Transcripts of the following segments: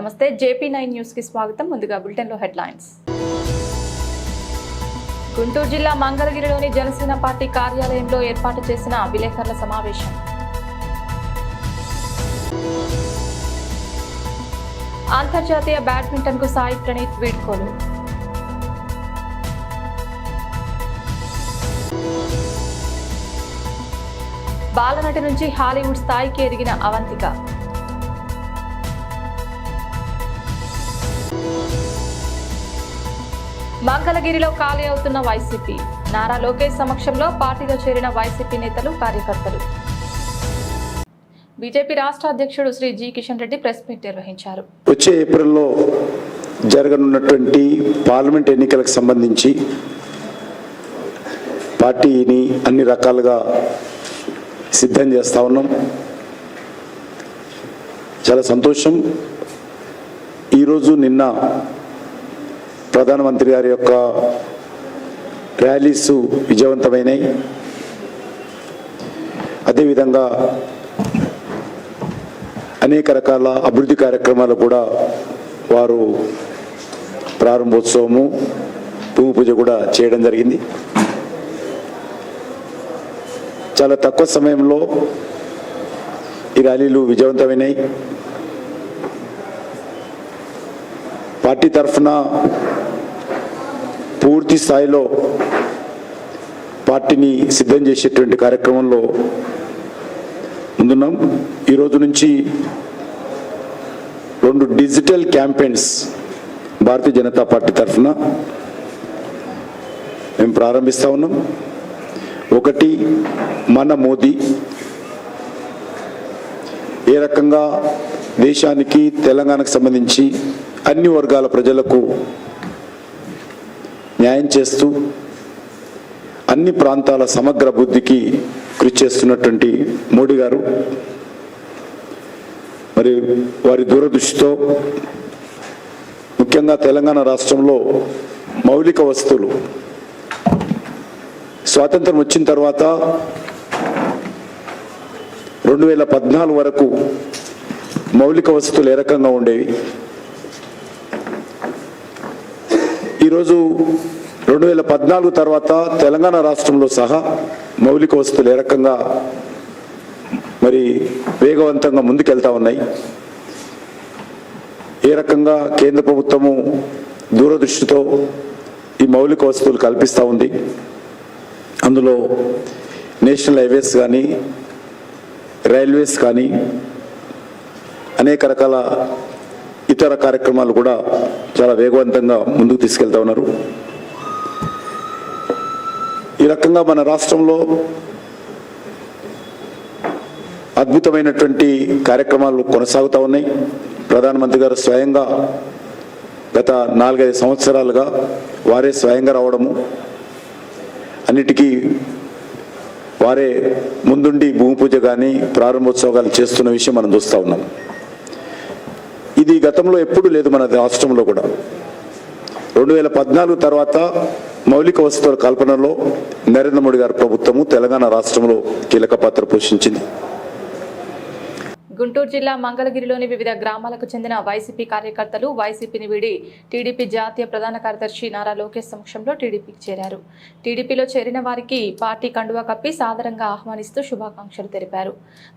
నమస్తే JP nine న్యూస్కి స్వాగతం. ముందుగా బులెటిన్లో హెడ్లైన్స్. గుంటూరు జిల్లా మంగళగిరిలోని జనసేన పార్టీ కార్యాలయంలో ఏర్పాటు చేసిన విలేకరుల సమావేశం. అంతర్జాతీయ బ్యాడ్మింటన్కు సాయి ప్రణీత్ వీడ్కోలు. బాలనటి నుంచి హాలీవుడ్ స్థాయికి ఎదిగిన అవంతిక. మంగళగిరిలో ఖాళీ అవుతున్న వైసీపీ. నారా లోకేష్ సమక్షంలో పార్టీలో చేరిన వైసీపీ నేతలు కార్యకర్తలు. బీజేపీ రాష్ట్ర అధ్యక్షుడు Shri G Kishan Reddy press meet నిర్వహించారు. వచ్చే ఏప్రిల్లో జరగనున్నటువంటి పార్లమెంట్ ఎన్నికలకు సంబంధించి పార్టీని అన్ని రకాలుగా సిద్ధం చేస్తా ఉన్నాం. చాలా సంతోషం. ఈరోజు నిన్న ప్రధానమంత్రి గారి యొక్క ర్యాలీస్ విజయవంతమైనాయి. అదేవిధంగా అనేక రకాల అభివృద్ధి కార్యక్రమాలు కూడా వారు ప్రారంభోత్సవము భూమి పూజ కూడా చేయడం జరిగింది. చాలా తక్కువ సమయంలో ఈ ర్యాలీలు విజయవంతమైనాయి. పార్టీ తరఫున పూర్తి స్థాయిలో పార్టీని సిద్ధం చేసేటువంటి కార్యక్రమంలో ముందున్నాం. ఈరోజు నుంచి రెండు digital campaigns Bharatiya Janata party తరఫున మేము ప్రారంభిస్తా ఉన్నాం. ఒకటి మన మోదీ. ఏ రకంగా దేశానికి తెలంగాణకు సంబంధించి అన్ని వర్గాల ప్రజలకు న్యాయం చేస్తూ అన్ని ప్రాంతాల సమగ్ర బుద్ధికి కృషి చేస్తున్నటువంటి మోడీ గారు. మరి వారి దూరదృష్టితో ముఖ్యంగా తెలంగాణ రాష్ట్రంలో మౌలిక వస్తువులు స్వాతంత్రం వచ్చిన తర్వాత రెండు వేల పద్నాలుగు వరకు మౌలిక వస్తువులు ఏ రకంగా ఉండేవి? ఈరోజు రెండు వేల పద్నాలుగు తర్వాత తెలంగాణ రాష్ట్రంలో సహా మౌలిక వస్తువులు ఏ రకంగా మరి వేగవంతంగా ముందుకెళ్తా ఉన్నాయి? ఏ రకంగా కేంద్ర ప్రభుత్వము దూరదృష్టితో ఈ మౌలిక వస్తువులు కల్పిస్తూ ఉంది? అందులో నేషనల్ హైవేస్ కానీ రైల్వేస్ కానీ అనేక రకాల ఇతర కార్యక్రమాలు కూడా చాలా వేగవంతంగా ముందుకు తీసుకెళ్తా ఉన్నారు. ఈ రకంగా మన రాష్ట్రంలో అద్భుతమైనటువంటి కార్యక్రమాలు కొనసాగుతూ ఉన్నాయి. ప్రధానమంత్రి గారు స్వయంగా గత నాలుగైదు సంవత్సరాలుగా వారే స్వయంగా రావడము అన్నిటికీ వారే ముందుండి భూమి పూజ కానీ ప్రారంభోత్సవాలు చేస్తున్న విషయం మనం చూస్తూ ఉన్నాం. ఇది గతంలో ఎప్పుడూ లేదు మన రాష్ట్రంలో కూడా. రెండు వేల పద్నాలుగు తర్వాత మౌలిక వస్తువుల కల్పనలో నరేంద్ర మోడీ గారి ప్రభుత్వము తెలంగాణ రాష్ట్రంలో కీలక పాత్ర పోషించింది. గుంటూరు జిల్లా మంగళగిరిలోని వివిధ గ్రామాలకు చెందిన వైసీపీ కార్యకర్తలు వైసీపీని వీడి టీడీపీ జాతీయ ప్రధాన కార్యదర్శి నారా లోకేష్ సమక్షంలో టీడీపీకి చేరారు. టీడీపీలో చేరిన వారికి పార్టీ కండువా కప్పి సాదరంగా ఆహ్వానిస్తూ శుభాకాంక్షలు తెలిపారు.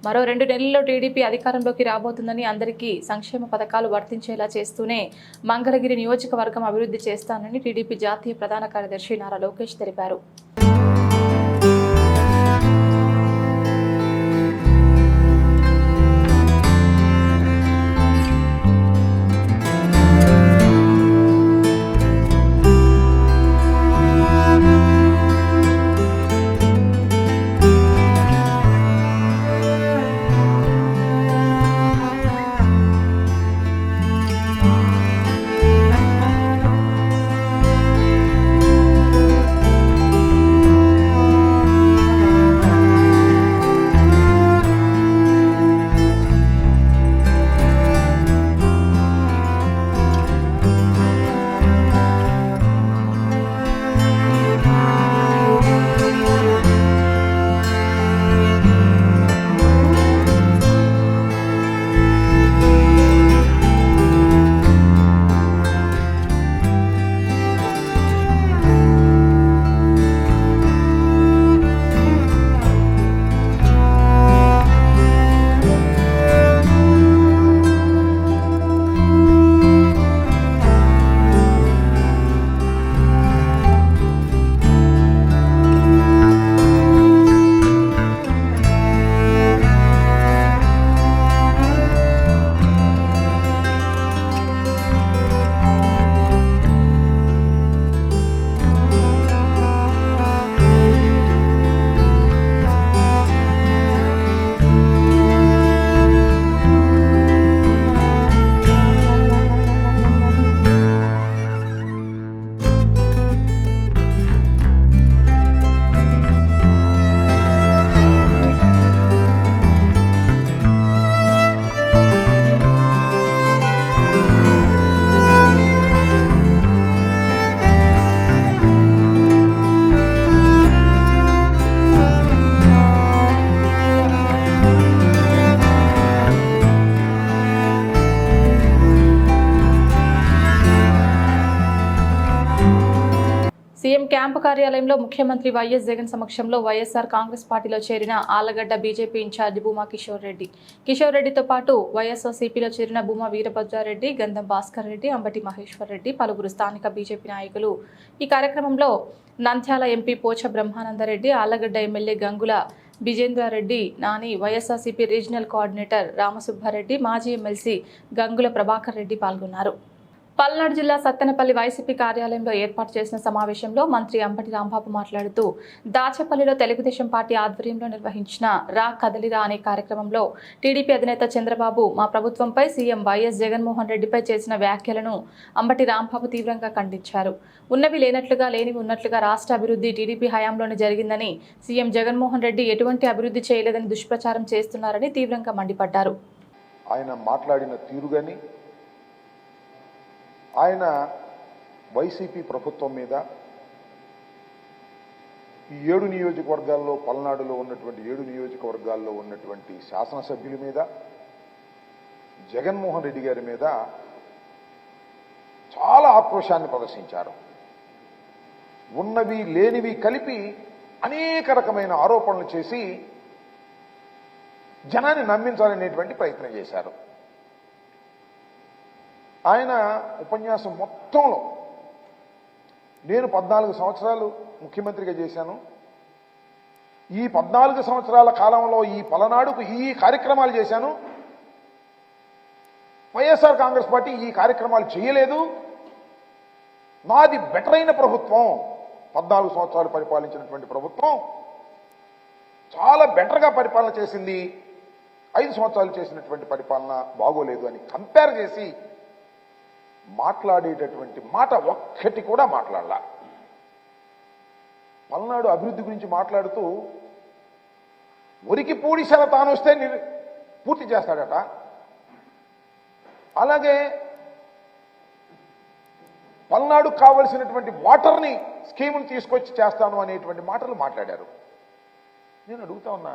మరో రెండు నెలల్లో టీడీపీ అధికారంలోకి రాబోతుందని అందరికీ సంక్షేమ పథకాలు వర్తించేలా చేస్తూనే మంగళగిరి నియోజకవర్గం అభివృద్ధి చేస్తానని టీడీపీ జాతీయ ప్రధాన కార్యదర్శి నారా లోకేష్ తెలిపారు. కార్యాలయంలో ముఖ్యమంత్రి వైఎస్ జగన్ సమక్షంలో వైఎస్ఆర్ కాంగ్రెస్ పార్టీలో చేరిన ఆలగడ్డ బీజేపీ ఇన్ఛార్జి భూమా కిషోర్ రెడ్డి. కిషోర్ రెడ్డితో పాటు వైఎస్ఆర్సీపీలో చేరిన భూమా వీరభద్రారెడ్డి గంధం భాస్కర్ రెడ్డి అంబటి మహేశ్వర్ రెడ్డి పలువురు స్థానిక బీజేపీ నాయకులు. ఈ కార్యక్రమంలో Nandyal MP Pocha Brahmanandareddy Allagadda MLA Gangula Bijendrareddy Nani YSRCP regional coordinator Ramasubbareddy మాజీ ఎమ్మెల్సీ గంగుల ప్రభాకర్ రెడ్డి పాల్గొన్నారు. పల్నాడు జిల్లా సత్తెనపల్లి వైసీపీ కార్యాలయంలో ఏర్పాటు చేసిన సమావేశంలో మంత్రి అంబటి రాంబాబు మాట్లాడుతూ దాచపల్లిలో తెలుగుదేశం పార్టీ ఆధ్వర్యంలో నిర్వహించిన రా కదలిరా అనే కార్యక్రమంలో టీడీపీ అధినేత చంద్రబాబు మా ప్రభుత్వంపై సీఎం వైఎస్ జగన్మోహన్ రెడ్డిపై చేసిన వ్యాఖ్యలను అంబటి రాంబాబు తీవ్రంగా ఖండించారు. ఉన్నవి లేనట్లుగా లేనివి ఉన్నట్లుగా రాష్ట్ర అభివృద్ధి టీడీపీ హయాంలోనే జరిగిందని సీఎం జగన్మోహన్ రెడ్డి ఎటువంటి అభివృద్ధి చేయలేదని దుష్ప్రచారం చేస్తున్నారని తీవ్రంగా మండిపడ్డారు. ఆయన మాట్లాడిన తీరు కానీ ఆయన వైసీపీ ప్రభుత్వం మీద ఈ ఏడు నియోజకవర్గాల్లో పల్నాడులో ఉన్నటువంటి ఏడు నియోజకవర్గాల్లో ఉన్నటువంటి శాసనసభ్యుల మీద జగన్మోహన్ రెడ్డి గారి మీద చాలా ఆక్రోశాన్ని ప్రదర్శించారు. ఉన్నవి లేనివి కలిపి అనేక రకమైన ఆరోపణలు చేసి జనాన్ని నమ్మించాలనేటువంటి ప్రయత్నం చేశారు. ఆయన ఉపన్యాసం మొత్తంలో నేను పద్నాలుగు సంవత్సరాలు ముఖ్యమంత్రిగా చేశాను. ఈ పద్నాలుగు సంవత్సరాల కాలంలో ఈ పలనాడుకు ఈ కార్యక్రమాలు చేశాను. వైఎస్ఆర్ కాంగ్రెస్ పార్టీ ఈ కార్యక్రమాలు చేయలేదు. నాది బెటర్ అయిన ప్రభుత్వం పద్నాలుగు సంవత్సరాలు పరిపాలించినటువంటి ప్రభుత్వం చాలా బెటర్గా పరిపాలన చేసింది. ఐదు సంవత్సరాలు చేసినటువంటి పరిపాలన బాగోలేదు అని కంపేర్ చేసి మాట్లాడేటటువంటి మాట ఒక్కటి కూడా మాట్లాడాల. పల్నాడు అభివృద్ధి గురించి మాట్లాడుతూ ఒరికి పూడిసెల తాను వస్తే పూర్తి చేస్తాడట. అలాగే పల్నాడు కావలసినటువంటి వాటర్ని స్కీమును తీసుకొచ్చి చేస్తాను అనేటువంటి మాటలు మాట్లాడారు. నేను అడుగుతా ఉన్నా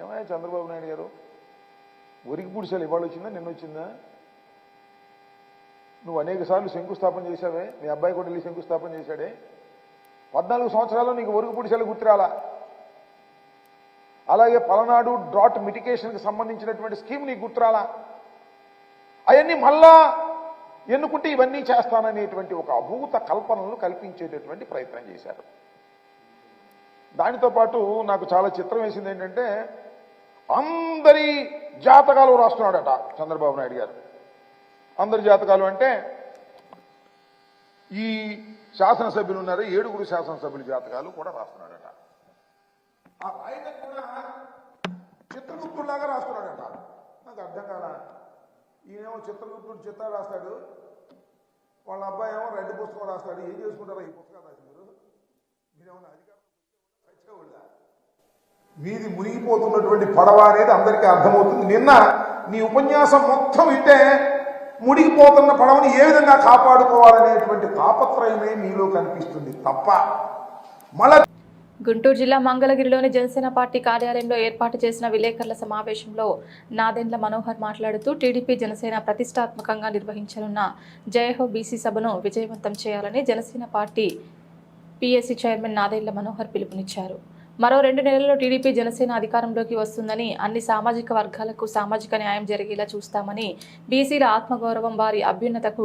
ఏమయ్యా చంద్రబాబు నాయుడు గారు? ఒరికి పూడిసెలు ఇవాళ వచ్చిందా నిన్న వచ్చిందా నువ్వు అనేక సార్లు శంకుస్థాపన చేశావే మీ అబ్బాయి కూడా వెళ్ళి శంకుస్థాపన చేశాడే. పద్నాలుగు సంవత్సరాల్లో నీకు ఒరుగు పుడిసెలు గుర్తురాలా? అలాగే పలనాడు డ్రాట్ మిటికేషన్కి సంబంధించినటువంటి స్కీమ్ నీకు గుర్తురాలా? అవన్నీ మళ్ళా ఎన్నుకుంటే ఇవన్నీ చేస్తాననేటువంటి ఒక అభూత కల్పనలు కల్పించేటటువంటి ప్రయత్నం చేశారు దానితో పాటు నాకు చాలా చిత్రం వేసింది ఏంటంటే అందరి జాతకాలు రాస్తున్నాడట చంద్రబాబు నాయుడు గారు. అందరి జాతకాలు అంటే ఈ శాసనసభ్యులు ఉన్నారు ఏడుగురు శాసనసభ్యుల జాతకాలు కూడా రాస్తున్నాడట. ఆ రాయటం కూడా చిత్రగుప్తులాగా రాస్తున్నాడట. నాకు అర్థం కాల. ఈయనేమో చిత్రగుప్తుడు చిత్రాలు రాస్తాడు. వాళ్ళ అబ్బాయి ఏమో రెడ్డి పుస్తకం రాస్తాడు. ఏం చేసుకుంటారా ఈ పుస్తకాలు రాసి మీరు? మీరేమన్నా అధికారం వచ్చేవాళ్ళ మీది మునిగిపోతున్నటువంటి పడవ అనేది అందరికీ అర్థమవుతుంది. నిన్న నీ ఉపన్యాసం మొత్తం వింటే మునిగిపోతున్న పడవని ఏ విధంగా కాపాడుకోవాలనేటువంటి తాపత్రయమే మీలో కనిపిస్తుంది తప్ప మళ్ళా గుంటూరు జిల్లా మంగళగిరిలోని జనసేన పార్టీ కార్యాలయంలో ఏర్పాటు చేసిన విలేకరుల సమావేశంలో నాదెండ్ల మనోహర్ మాట్లాడుతూ టీడీపీ జనసేన ప్రతిష్టాత్మకంగా నిర్వహించనున్న జయహో బీసీ సభను విజయవంతం చేయాలని Janasena party PSC chairman Nadendla Manohar పిలుపునిచ్చారు. మరో రెండు నెలల్లో టీడీపీ జనసేన అధికారంలోకి వస్తుందని అన్ని సామాజిక వర్గాలకు సామాజిక న్యాయం జరిగేలా చూస్తామని బీసీల ఆత్మగౌరవం వారి అభ్యున్నతకు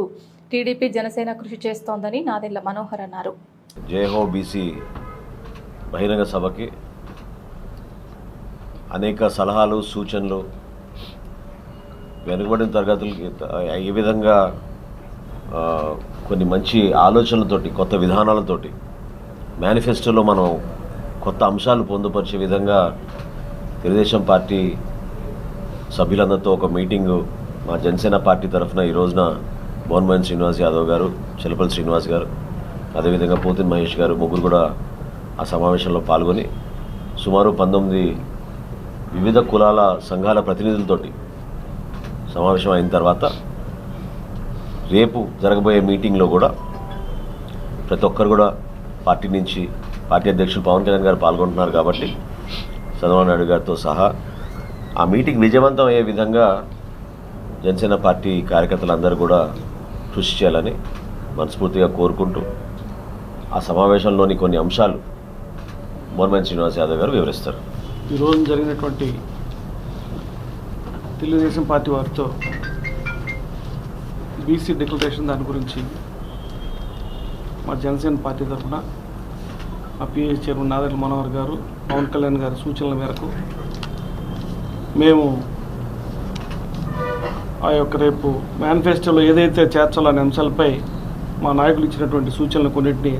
టీడీపీ జనసేన కృషి చేస్తోందని నాదెండ్ల మనోహర్ అన్నారు. జయహో బీసీ బహిరంగ సభకి. అనేక సలహాలు సూచనలు వెనుకబడిన తరగతులకి ఏ విధంగా కొన్ని మంచి ఆలోచనలతోటి కొత్త విధానాలతోటి మేనిఫెస్టోలో మనం కొత్త అంశాలు పొందుపరిచే విధంగా తెలుగుదేశం పార్టీ సభ్యులందరితో ఒక మీటింగు మా జనసేన పార్టీ తరఫున ఈ రోజున మోహన్ శ్రీనివాస్ యాదవ్ గారు చిలపల్లి శ్రీనివాస్ గారు అదేవిధంగా పోతిన్ మహేష్ గారు ముగ్గురు కూడా ఆ సమావేశంలో పాల్గొని సుమారు పంతొమ్మిది వివిధ కులాల సంఘాల ప్రతినిధులతోటి సమావేశం అయిన తర్వాత రేపు జరగబోయే మీటింగ్లో కూడా ప్రతి ఒక్కరు కూడా పార్టీ నుంచి పార్టీ అధ్యక్షులు పవన్ కళ్యాణ్ గారు పాల్గొంటున్నారు కాబట్టి చంద్రబాబు నాయుడు గారితో సహా ఆ మీటింగ్ విజయవంతం అయ్యే విధంగా జనసేన పార్టీ కార్యకర్తలందరూ కూడా కృషి చేయాలని మనస్ఫూర్తిగా కోరుకుంటూ ఆ సమావేశంలోని కొన్ని అంశాలు బోర్మన్ శ్రీనివాస్ యాదవ్ గారు వివరిస్తారు. ఈరోజు జరిగినటువంటి తెలుగుదేశం పార్టీ వారితో బీసీ డిక్లరేషన్ దాని గురించి మా జనసేన పార్టీ తరఫున పిఎస్ చైర్మన్ నాదెండ్ల మనోహర్ గారు పవన్ కళ్యాణ్ గారి సూచనల మేరకు మేము ఆ యొక్క రేపు మేనిఫెస్టోలో ఏదైతే చేర్చాలనే అంశాలపై మా నాయకులు ఇచ్చినటువంటి సూచనలు కొన్నింటిని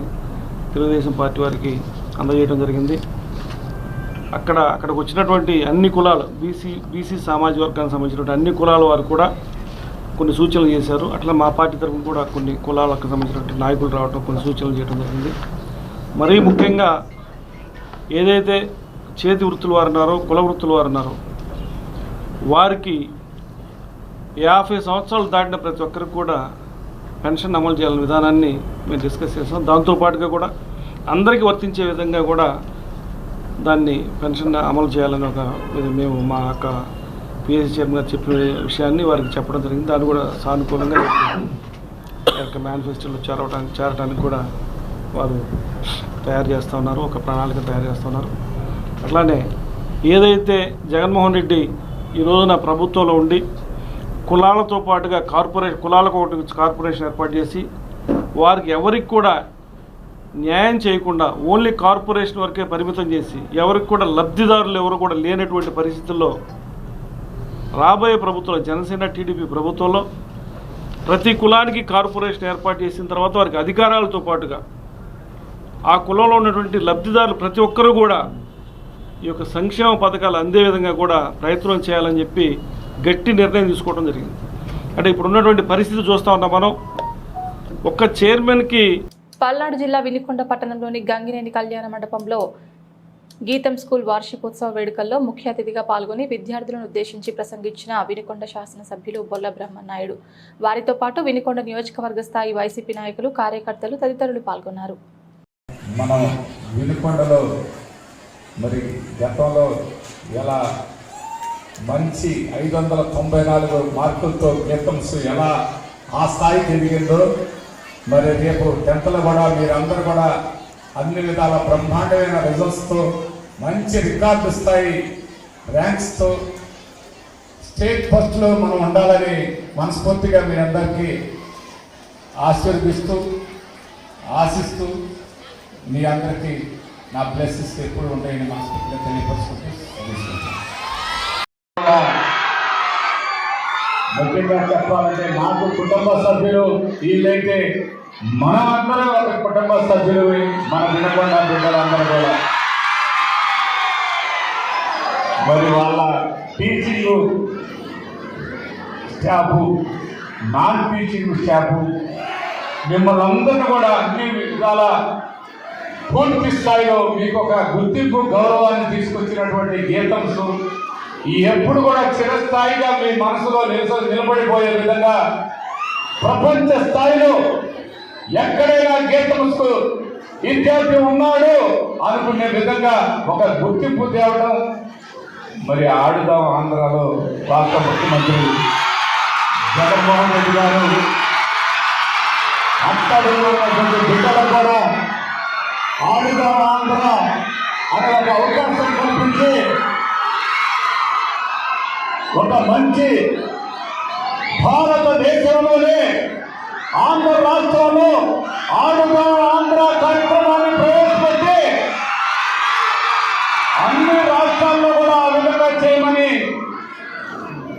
తెలుగుదేశం పార్టీ వారికి అందజేయడం జరిగింది. అక్కడ అక్కడికి వచ్చినటువంటి అన్ని కులాలు బీసీ బీసీ సామాజిక వర్గానికి సంబంధించినటువంటి అన్ని కులాల వారు కూడా కొన్ని సూచనలు చేశారు. అట్లా మా పార్టీ తరఫున కూడా కొన్ని కులాలకు సంబంధించినటువంటి నాయకులు రావడం కొన్ని సూచనలు చేయడం జరిగింది. మరీ ముఖ్యంగా ఏదైతే చేతి వృత్తులు వారు ఉన్నారో కుల వృత్తులు వారు ఉన్నారో వారికి యాభై సంవత్సరాలు దాటిన ప్రతి ఒక్కరికి కూడా పెన్షన్ అమలు చేయాలనే విధానాన్ని మేము డిస్కస్ చేసాం దాంతోపాటుగా కూడా అందరికీ వర్తించే విధంగా కూడా దాన్ని పెన్షన్ అమలు చేయాలని ఒక మేము మా యొక్క పిఎస్సీ చైర్మన్ గారు చెప్పిన విషయాన్ని వారికి చెప్పడం జరిగింది. దాన్ని కూడా సానుకూలంగా యొక్క మేనిఫెస్టోలో చేరవడానికి చేరడానికి కూడా వారు తయారు చేస్తూ ఉన్నారు ఒక ప్రణాళిక తయారు చేస్తూ ఉన్నారు. అట్లానే ఏదైతే జగన్మోహన్ రెడ్డి ఈ రోజున ప్రభుత్వంలో ఉండి కులాలతో పాటుగా కార్పొరేషన్ కులాలకు ఒకటి కార్పొరేషన్ ఏర్పాటు చేసి వారికి ఎవరికి కూడా న్యాయం చేయకుండా ఓన్లీ కార్పొరేషన్ వరకే పరిమితం చేసి ఎవరికి కూడా లబ్ధిదారులు ఎవరు కూడా లేనటువంటి పరిస్థితుల్లో రాబోయే ప్రభుత్వంలో జనసేన టీడీపీ ప్రభుత్వంలో ప్రతి కులానికి కార్పొరేషన్ ఏర్పాటు చేసిన తర్వాత వారికి అధికారాలతో పాటుగా ఆ కులంలో ఉన్నటువంటి లబ్ధిదారులు ప్రతి ఒక్కరూ కూడా ఈ యొక్క సంక్షేమ పథకాలు అందే విధంగా కూడా ప్రయత్నం చేయాలని చెప్పి గట్టి నిర్ణయం తీసుకోవడం జరిగింది. అంటే ఇప్పుడు ఉన్నటువంటి పరిస్థితి చూస్తూ ఉన్నాం మనం. ఒక్క చైర్మన్కి పల్నాడు జిల్లా వినుకొండ పట్టణంలోని గంగినేని కళ్యాణ మండపంలో గీతం స్కూల్ వార్షికోత్సవ వేడుకల్లో ముఖ్య అతిథిగా పాల్గొని విద్యార్థులను ఉద్దేశించి ప్రసంగించిన వినుకొండ శాసనసభ్యులు బొల్ల బ్రహ్మనాయుడు. వారితో పాటు వినుకొండ నియోజకవర్గ స్థాయి వైసీపీ నాయకులు కార్యకర్తలు తదితరులు పాల్గొన్నారు. మనం వినుకొండలో మరి గతంలో ఎలా మంచి ఐదు వందల తొంభై నాలుగు మార్కులతో గీతంస్ ఎలా ఆ స్థాయికి ఎదిగిందో మరి రేపు టెన్త్లో కూడా మీరందరూ కూడా అన్ని విధాల బ్రహ్మాండమైన రిజల్ట్స్తో మంచి రికార్డు స్థాయి ర్యాంక్స్తో స్టేట్ ఫస్ట్లో మనం ఉండాలని మనస్ఫూర్తిగా మీరందరికీ ఆశీర్వదిస్తూ ఆశిస్తూ మీ అందరికీ నా బ్లెస్సెస్ ఎప్పుడు ఉంటాయని మనస్ఫూర్తిగా తెలియపరుచుకుంటూ ముగిస్తున్నాను. ముఖ్యంగా చెప్పాలంటే నాకు కుటుంబ సభ్యులు వీళ్ళైతే మనం అందరం ఒక కుటుంబ సభ్యులు మన వినకుండా బిడ్డలందరూ కూడా మరి వాళ్ళ teaching staff non teaching staff మిమ్మల్ని అందరినీ కూడా అన్ని విధాల పూర్తి స్థాయిలో మీకు ఒక గుర్తింపు గౌరవాన్ని తీసుకొచ్చినటువంటి గీతంస్ ఈ ఎప్పుడు కూడా చిరస్థాయిగా మీ మనసులో నిలస నిలబడిపోయే విధంగా ప్రపంచ స్థాయిలో ఎక్కడైనా గీతముస్కు విద్యార్థి ఉన్నాడు అనుకునే విధంగా ఒక గుర్తింపు తేవడం మరి ఆడుదాం ఆంధ్రాలో రాష్ట్ర ముఖ్యమంత్రి జగన్మోహన్ రెడ్డి గారు. అక్కడి ఉన్నటువంటి కూడా ఆడుదాం ఆంధ్ర అనే ఒక అవకాశం కల్పించి ఒక మంచి భారతదేశంలోనే ఆంధ్ర రాష్ట్రంలో ఆడుదాం ఆంధ్ర కార్యక్రమాన్ని ప్రవేశపెట్టి అన్ని రాష్ట్రాల్లో కూడా అభివృద్ధి విధంగా చేయమని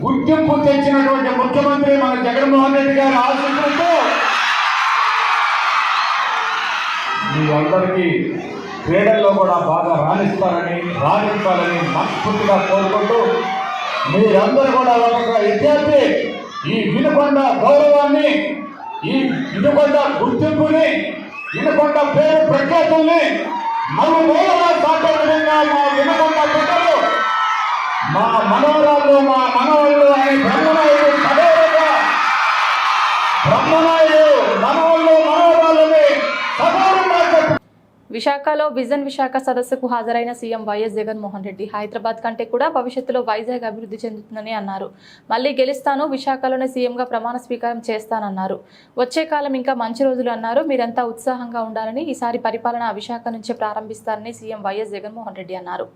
గుర్తింపు తెచ్చినటువంటి ముఖ్యమంత్రి మన జగన్మోహన్ రెడ్డి గారి ఆశీస్సులతో మీ అందరికీ క్రీడల్లో కూడా బాగా రాణిస్తారని రాణించాలని మనస్ఫూర్తిగా కోరుకుంటూ మీరందరూ కూడా ఒక విద్యార్థి ఈ వినుకొండ గౌరవాన్ని ఈ వినుకొండ గుర్తింపుని వినుకొండ పేరు ప్రఖ్యాతుల్ని నలుమూలగా సాటే విధంగా మా వినుకొండ బిడ్డలు మా మనవరాళ్ళు మా మనవాళ్ళు అని బ్రహ్మనాయుడు విశాఖలో విజన్ విశాఖ సదస్సుకు హాజరైన సీఎం వైఎస్ జగన్మోహన్ రెడ్డి హైదరాబాద్ కంటే కూడా భవిష్యత్తులో వైజాగ్ అభివృద్ధి చెందుతుందని అన్నారు. మళ్ళీ గెలుస్తాను విశాఖలోనే సీఎంగా ప్రమాణ స్వీకారం చేస్తానన్నారు. వచ్చే కాలం ఇంకా మంచి రోజులు అన్నారు. మీరంతా ఉత్సాహంగా ఉండాలని ఈసారి పరిపాలన విశాఖ నుంచే ప్రారంభిస్తారని సీఎం వైఎస్ జగన్మోహన్ రెడ్డి అన్నారు.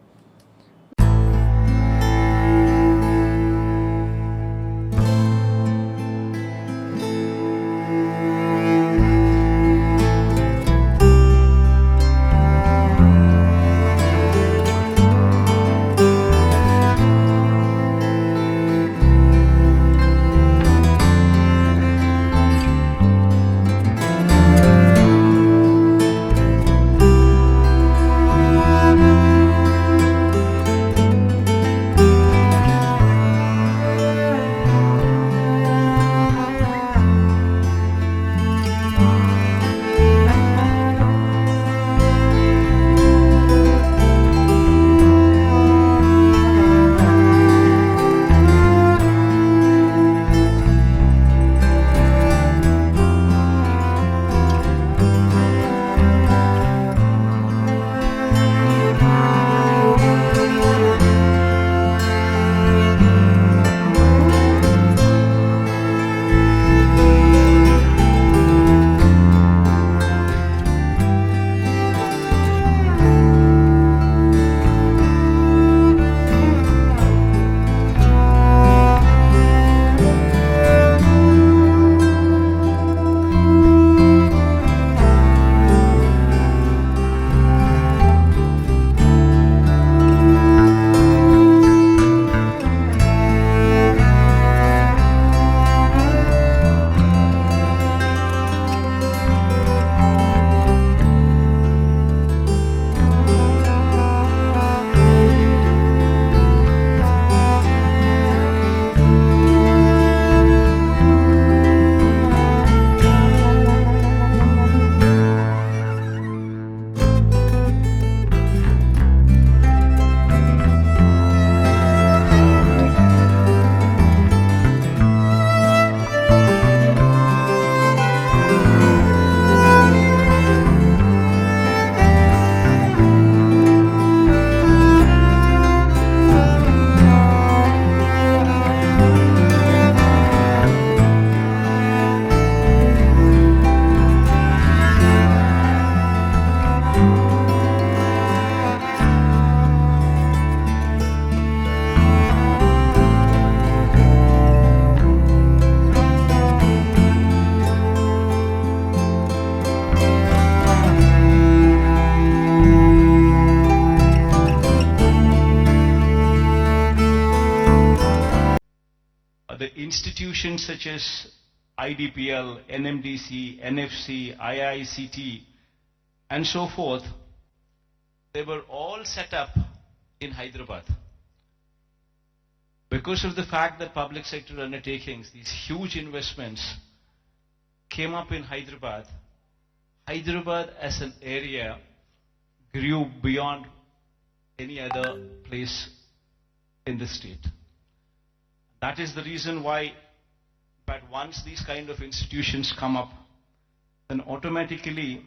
Institutions such as IDPL, NMDC, NFC, IICT, and so forth, they were all set up in Hyderabad. Because of the fact that public sector undertakings, these huge investments, came up in Hyderabad, Hyderabad as an area grew beyond any other place in the state. That is the reason why, but once these kind of institutions come up, then automatically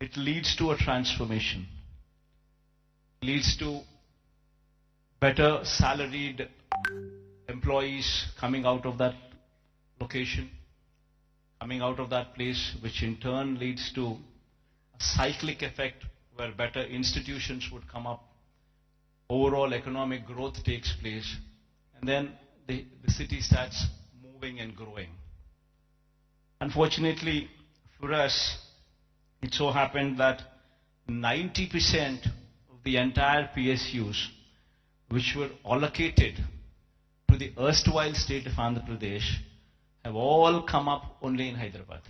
it leads to a transformation. it Leads to better salaried employees coming out of that location, coming out of that place, which in turn leads to a cyclic effect where better institutions would come up, overall economic growth takes place, and then the, the city starts moving and growing. Unfortunately, for us, it so happened that 90% of the entire PSUs, which were allocated to the erstwhile state of Andhra Pradesh, have all come up only in Hyderabad.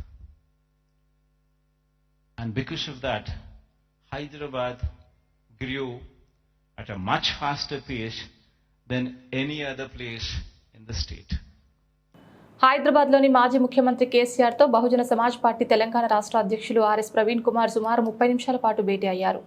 And because of that, Hyderabad grew at a much faster pace than any other place in the state. హైదరాబాద్లోని మాజీ ముఖ్యమంత్రి కేసీఆర్తో Bahujan Samaj party Telangana రాష్ట్ర అధ్యక్షులు RS Praveen Kumar సుమారు ముప్పై నిమిషాల పాటు భేటీ అయ్యారు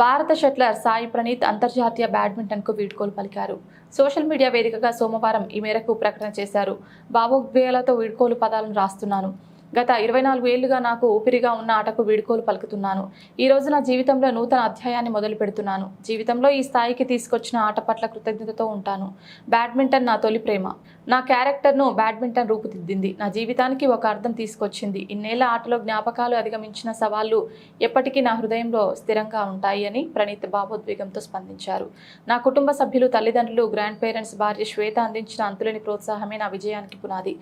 భారత షట్లర్ సాయి ప్రణీత్ అంతర్జాతీయ బ్యాడ్మింటన్కు వీడ్కోలు పలికారు. సోషల్ మీడియా వేదికగా సోమవారం ఈ మేరకు ప్రకటన చేశారు. భావోద్వేగాలతో వీడ్కోలు పదాలను రాస్తున్నాను. గత ఇరవై నాలుగు ఏళ్ళుగా నాకు ఊపిరిగా ఉన్న ఆటకు వీడుకోలు పలుకుతున్నాను. ఈ రోజు నా జీవితంలో నూతన అధ్యాయాన్ని మొదలు పెడుతున్నాను. జీవితంలో ఈ స్థాయికి తీసుకొచ్చిన ఆట పట్ల కృతజ్ఞతతో ఉంటాను. బ్యాడ్మింటన్ నా తొలి ప్రేమ. నా క్యారెక్టర్ను బ్యాడ్మింటన్ రూపుదిద్దింది. నా జీవితానికి ఒక అర్థం తీసుకొచ్చింది. ఇన్నేళ్ళ ఆటలో జ్ఞాపకాలు అధిగమించిన సవాళ్ళు ఎప్పటికీ నా హృదయంలో స్థిరంగా ఉంటాయి అని ప్రణీత్ భావోద్వేగంతో స్పందించారు. నా కుటుంబ సభ్యులు తల్లిదండ్రులు గ్రాండ్ పేరెంట్స్ భార్య శ్వేత అందించిన అంతులేని ప్రోత్సాహమే నా విజయానికి పునాది.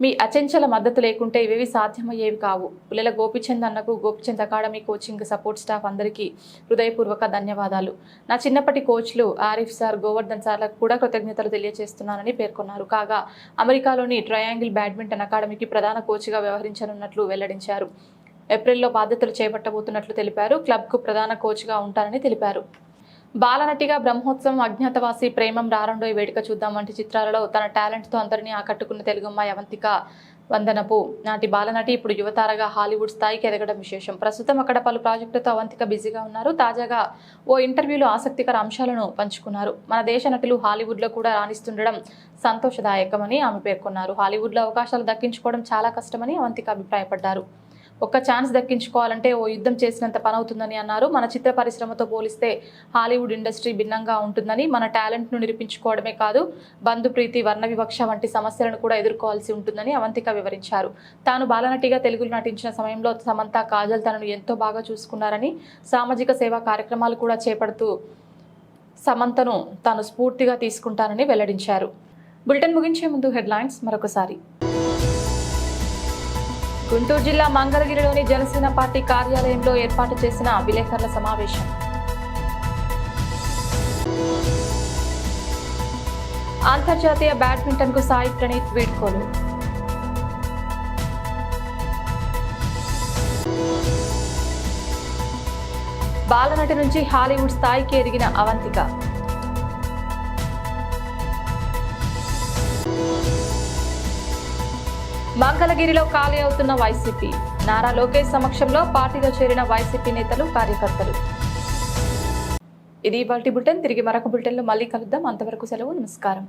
మీ అచంచల మద్దతు లేకుంటే ఇవేవి సాధ్యమయ్యేవి కావు. పుల్లెల గోపిచంద్ అన్నకు Gopichand academy coaching support staff అందరికీ హృదయపూర్వక ధన్యవాదాలు. నా చిన్నప్పటి కోచ్లు ఆరిఫ్ సార్ గోవర్ధన్ సార్లకు కూడా కృతజ్ఞతలు తెలియజేస్తున్నానని పేర్కొన్నారు. కాగా అమెరికాలోని ట్రయాంగిల్ బ్యాడ్మింటన్ అకాడమీకి ప్రధాన కోచ్గా వ్యవహరించనున్నట్లు వెల్లడించారు. ఏప్రిల్లో బాధ్యతలు చేపట్టబోతున్నట్లు తెలిపారు. క్లబ్కు ప్రధాన కోచ్గా ఉంటానని తెలిపారు. బాలనటిగా బ్రహ్మోత్సవం అజ్ఞాతవాసి ప్రేమం రారండోయ్ వేడుక చూద్దాం వంటి చిత్రాలలో తన టాలెంట్తో అందరినీ ఆకట్టుకున్న తెలుగమ్మాయి అవంతిక వందనపు నాటి బాలనటి ఇప్పుడు యువతారగా హాలీవుడ్ స్థాయికి ఎదగడం విశేషం. ప్రస్తుతం అక్కడ పలు ప్రాజెక్టులతో అవంతిక బిజీగా ఉన్నారు. తాజాగా ఓ ఇంటర్వ్యూలో ఆసక్తికర అంశాలను పంచుకున్నారు. మన దేశ నటులు హాలీవుడ్లో కూడా రాణిస్తుండడం సంతోషదాయకమని ఆమె పేర్కొన్నారు. హాలీవుడ్లో అవకాశాలు దక్కించుకోవడం చాలా కష్టమని అవంతిక అభిప్రాయపడ్డారు. ఒక్క ఛాన్స్ దక్కించుకోవాలంటే ఓ యుద్ధం చేసినంత పని అవుతుందని అన్నారు. మన చిత్ర పరిశ్రమతో పోలిస్తే హాలీవుడ్ ఇండస్ట్రీ భిన్నంగా ఉంటుందని మన టాలెంట్ను నిరూపించుకోవడమే కాదు బంధుప్రీతి వర్ణ వివక్ష వంటి సమస్యలను కూడా ఎదుర్కోవాల్సి ఉంటుందని అవంతిక వివరించారు. తాను బాలనటిగా తెలుగులో నటించిన సమయంలో సమంత కాజల్ తనను ఎంతో బాగా చూసుకున్నారని సామాజిక సేవా కార్యక్రమాలు కూడా చేపడుతూ సమంతను తాను స్ఫూర్తిగా తీసుకుంటానని వెల్లడించారు. బులెటిన్ ముగించే ముందు హెడ్లైన్స్ మరొకసారి. గుంటూరు జిల్లా మంగళగిరిలోని జనసేన పార్టీ కార్యాలయంలో ఏర్పాటు చేసిన విలేకరుల సమావేశం. అంతర్జాతీయ బ్యాడ్మింటన్కు సాయి ప్రణీత్ వీడ్కోలు. బాలనటి నుంచి హాలీవుడ్ స్థాయికి ఎదిగిన అవంతిక. మంగళగిరిలో ఖాళీ అవుతున్న వైసీపీ. నారా లోకేష్ సమక్షంలో పార్టీలో చేరిన వైసీపీ నేతలు కార్యకర్తలు. ఇది ఇవాటి బులెటిన్. తిరిగి మరొక బులెటిన్లో మళ్ళీ కలుద్దాం. అంతవరకు సెలవు. నమస్కారం.